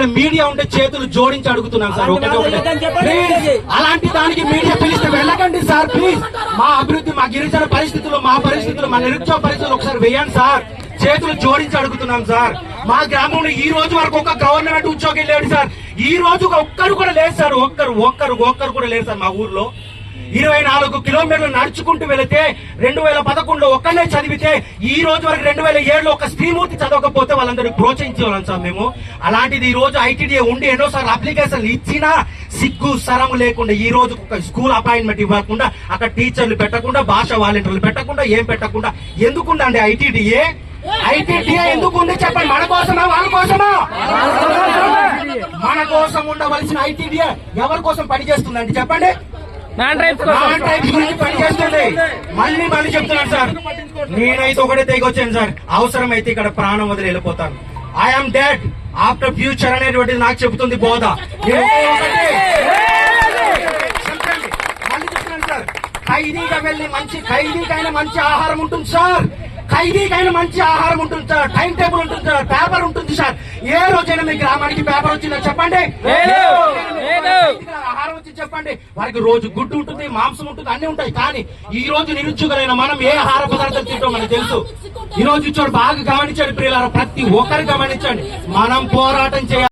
ఇక్కడ మీడియా ఉంటే చేతులు జోడించి అడుగుతున్నాం సార్. ఒకటి ఒకటి. ప్లీజ్ అలాంటి దానికి మీడియా పిలిస్తే వెళ్ళకండి సార్ ప్లీజ్ మా అభివృద్ధి మా గిరిజన పరిస్థితులు మా పరిస్థితులు మా నిరుద్యోగ పరిస్థితులు ఒకసారి వేయండి సార్. చేతులు జోడించి అడుగుతున్నాం సార్. మా గ్రామంలో ఈ రోజు వరకు ఒక గవర్నమెంట్ ఉద్యోగి లేడు సార్. ఈ రోజు ఒక్కరు కూడా లేదు సార్ ఒక్కరు ఒక్కరు ఒక్కరు కూడా లేరు సార్ మా ఊర్లో. ఇరవై నాలుగు కిలోమీటర్లు నడుచుకుంటూ వెళితే రెండు వేల పదకొండులో ఒక్కనే చదివితే ఈ రోజు వరకు రెండు వేల ఏడులో ఒక స్త్రీమూర్తి చదవకపోతే వాళ్ళందరినీ ప్రోత్సహించాలని సార్ మేము. అలాంటిది ఈ రోజు ఐటీడీఏ ఉండి ఎన్నోసార్లు అప్లికేషన్లు ఇచ్చినా సిగ్గు సరము లేకుండా ఈ రోజు ఒక స్కూల్ అపాయింట్మెంట్ ఇవ్వకుండా అక్కడ టీచర్లు పెట్టకుండా భాష వాలంటీర్లు పెట్టకుండా ఏం పెట్టకుండా ఎందుకుందండి ఐటీడీఏ ఐటీడీఏ ఎందుకు ఉంది చెప్పండి. మన కోసమా? వాళ్ళ కోసమా? మన కోసం ఉండవలసిన ఐటీడీఏ ఎవరి కోసం పనిచేస్తుందండి చెప్పండి. నాన్ గురించి పనిచేస్తుంది మళ్ళీ మళ్ళీ చెప్తున్నాను సార్. నేనైతే ఒకటే తెగొచ్చాను సార్. అవసరమైతే ఇక్కడ ప్రాణం వదిలి వెళ్ళిపోతాను. ఐఎమ్ డెడ్ ఆఫ్టర్ ఫ్యూచర్ అనేటువంటిది నాకు చెబుతుంది బోధ. ఖైదీగా వెళ్ళి మంచి ఖైదీకైనా మంచి ఆహారం ఉంటుంది సార్. ఖైదీకైనా మంచి ఆహారం ఉంటుంది సార్. టైం టేబుల్ ఉంటుంది సార్. పేపర్ ఉంటుంది సార్. ఏ రోజైనా మీ గ్రామానికి పేపర్ వచ్చిందో చెప్పండి లేదు. ఏ రోజైనా మీ లేదు. ఖైదీకి ఆహారం వచ్చి చెప్పండి? వారికి రోజు గుడ్డు ఉంటుంది మాంసం ఉంటుంది అన్ని ఉంటాయి. కానీ ఈ రోజు నిరుద్యోగులైన మనం ఏ ఆహార పదార్థాలు తింటాం మనకు తెలుసు. ఈ రోజు చూడు బాగా గమనించండి ప్రియులారా ప్రతి ఒక్కరు గమనించండి. మనం పోరాటం చేయాలి.